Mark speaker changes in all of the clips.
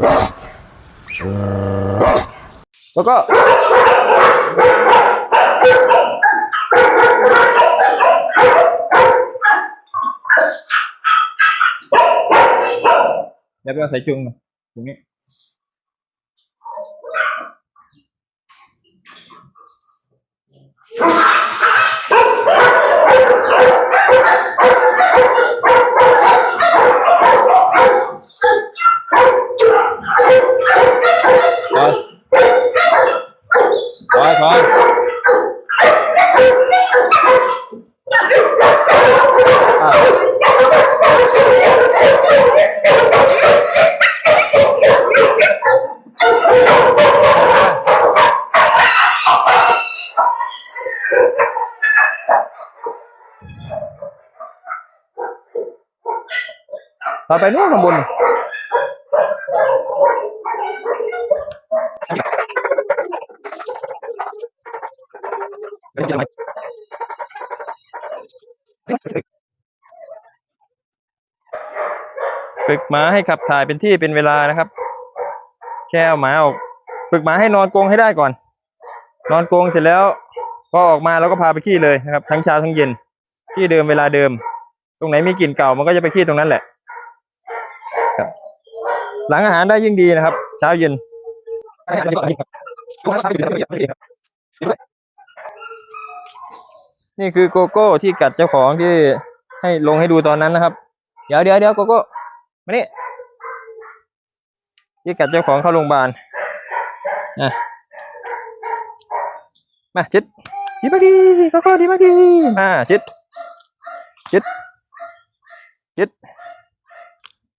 Speaker 1: แล้วก็เดี๋ยวไปเอาสายจุงมาตรงนี้ พอยพอยพอยอะ พาไปนู่นข้างบนฝึกหมาให้ขับถ่ายเป็นที่เป็นเวลานะครับ แค่เอาหมาออก ฝึกหมาให้นอนกรงให้ได้ก่อน นอนกรงเสร็จแล้วก็ออกมาแล้วก็พาไปขี้เลยนะครับ ทั้งเช้าทั้งเย็นที่เดิมเวลาเดิม ตรงไหนมีกลิ่นเก่ามันก็จะไปขี้ตรงนั้นแหละ หลังอาหารได้ยิ่งดีนะครับ เช้าเย็นนี่คือโกโก้ที่กัดเจ้าของที่ให้ลงให้ดูตอนนั้นนะครับ เดี๋ยวเดี๋ยวเดี๋ยวโกโก้มานี่ที่กัดเจ้าของเข้าโรงพยาบาลอะมาจิตดีมากดีโกโก้ดีมากดีมาจิตจิตจิต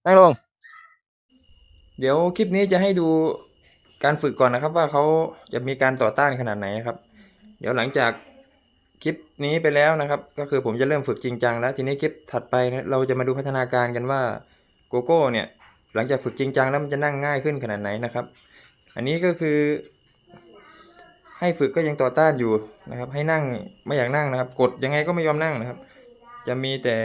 Speaker 1: นั่งลง เดี๋ยวคลิปนี้จะให้ดูการฝึกก่อนนะครับ ว่าเขาจะมีการต่อต้านขนาดไหนครับ เดี๋ยวหลังจากคลิปนี้ไปแล้วนะครับ ก็คือผมจะเริ่มฝึกจริงจังแล้วทีนี้คลิปถัดไปนะเราจะมาดูพัฒนาการกันว่าโกโก้เนี่ยหลังจากฝึกจริงจังแล้วมันจะนั่งง่ายขึ้นขนาดไหนนะครับ อันนี้ก็คือ ให้ฝึกก็ยังต่อต้านอยู่นะครับ ให้นั่งไม่อยากนั่งนะครับ กดยังไงก็ไม่ยอมนั่งนะครับ จะมีแต่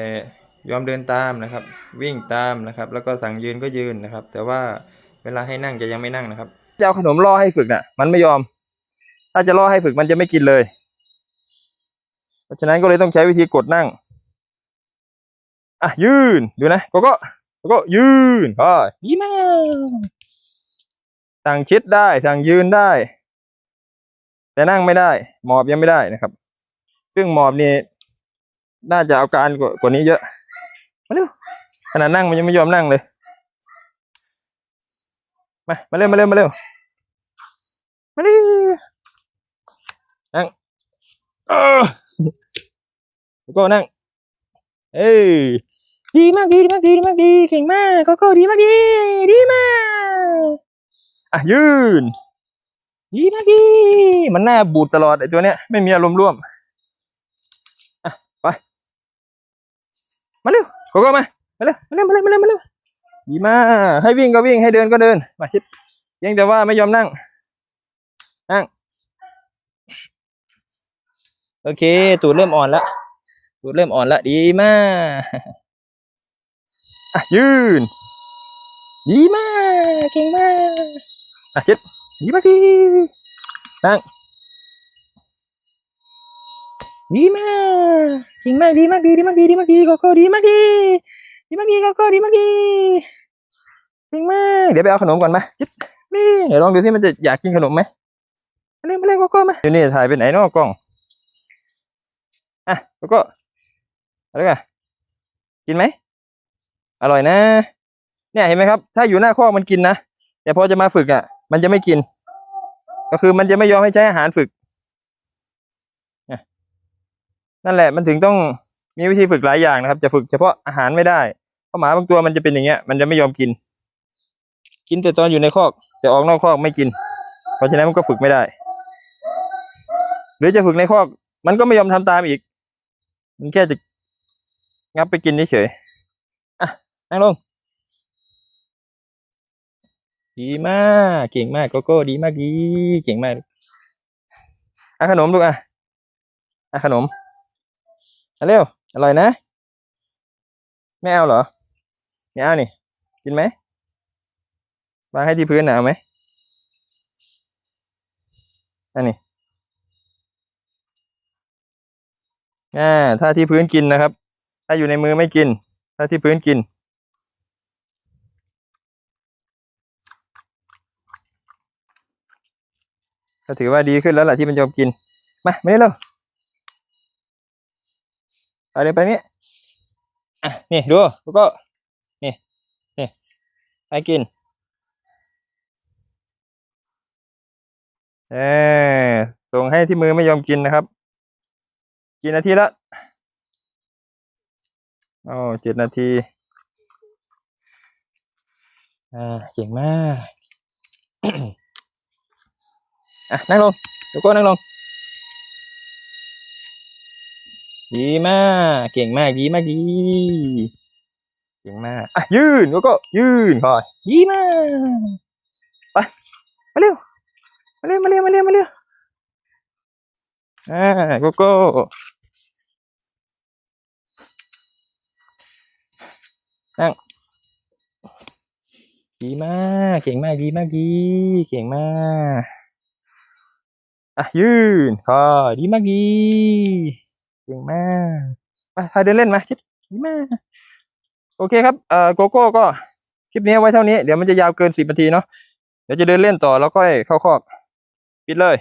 Speaker 1: ยอมเดินตามนะครับ วิ่งตามนะครับ แล้วก็สั่งยืนก็ยืนนะครับ แต่ว่าเวลาให้นั่งจะยังไม่นั่งนะครับจะเอาขนมล่อให้ฝึกน่ะ มันไม่ยอม ถ้าจะล่อให้ฝึกมันจะไม่กินเลย เพราะฉะนั้นก็เลยต้องใช้วิธีกดนั่งอะยืนดูนะกโก้โกโก้ยืนพอดีมากสั่งชิดได้สั่งยืนได้ แต่นั่งไม่ได้ หมอบยังไม่ได้นะครับ ซึ่งหมอบนี่น่าจะเอาการกว่านี้เยอะ มาเร็วขนาดนั่งมันยังไม่ยอมนั่งเลยมามาเร็วมาเร็วมาเร็วมาเร็วนั่งเออก็นั่งเอ้ยดีมากดีมากดีดีมากดีเก่งมากก็ก็ดีมากดีดีมากอะยืนดีมากดีมันหน้าบูดตลอดไอ้ตัวเนี้ยไม่มีอารมณ์ร่วมอะไปมาเร็ว โกโก้มามาเร็วมาเร็วมาเร็วมาเร็วมาเร็วดีมากให้วิ่งก็วิ่งให้เดินก็เดิน มาชิดยังแต่ว่าไม่ยอมนั่ง นั่ง โอเค ตูดเริ่มอ่อนแล้วตูดเริ่มอ่อนแล้วดีมากอะยืน ดีมาก เก่งมากอะชิดดีมากดีนั่ง ดีมากเก่งมากดีมากดีดีมากดีดีมากดีโกโก้ดีมากดีดีมากดีโกโก้ดีมากดีเก่งมากเดี๋ยวไปเอาขนมก่อนมาจิ๊บนี่เดี๋ยวลองดูที่มันจะอยากกินขนมไหมมาเร็วมาเร็วโกโก้มาเดี๋ยวนี้ถ่ายไปไหนนาะกล้องอะแล้วก็อะไรกันกินไหมอร่อยนะ เนี่ยเห็นไหมครับ ถ้าอยู่หน้าคอกมันกินนะแต่พอจะมาฝึกอะ มันจะไม่กิน ก็คือมันจะไม่ยอมให้ใช้อาหารฝึกเนี่ย นั่นแหละมันถึงต้องมีวิธีฝึกหลายอย่างนะครับ จะฝึกเฉพาะอาหารไม่ได้เพราะหมาบางตัวมันจะเป็นอย่างเงี้ย มันจะไม่ยอมกิน กินแต่ตอนอยู่ในคอกแต่ออกนอกคอกไม่กิน เพราะฉะนั้นมันก็ฝึกไม่ได้ หรือจะฝึกในคอก มันก็ไม่ยอมทำตามอีก มันแค่จะงับไปกินเฉยๆอะนั่งลงดีมาก เก่งมากโกโก้ดีมากดีเก่งมากอะขนมลูกอะอะขนม เร็วอร่อยนะ ไม่เอาเหรอ ไม่เอานี่ กินไหมวางให้ที่พื้นหนาวไหมอันนี้อ่าถ้าที่พื้นกินนะครับ ถ้าอยู่ในมือไม่กิน ถ้าที่พื้นกิน ก็ถือว่าดีขึ้นแล้วแหละที่มันยอมกิน มาไม่ได้แล้ว ไปเลยไปนี้อะนี่ดูแล้วก็นี่นี่ให้กินเออส่งให้ที่มือไม่ยอมกินนะครับ กี่นาทีละโอ้เจ็ดนาที อ่า เก่งมาก อะ นั่งลงโกโก้นั่งลง ดีมาก เก่งมากดีมากดี เก่งมากอะยืนโกโก้ยืนคอยดีมากไปมาเร็วมาเร็วมาเร็วมาเร็วมาเร็วอ่าโกโก้นั่งดีมาก เก่งมากดีมากดีเก่งมากอะยืนคอดีมากดี เก่งมากมาพาเดินเล่นมาชิดดีมากโอเคครับเอ่อโกโก้ก็คลิปนี้ไว้เท่านี้ เดี๋ยวมันจะยาวเกินสิบนาทีเนาะเดี๋ยวจะเดินเล่นต่อแล้วก็เข้าคอก ปิดเลย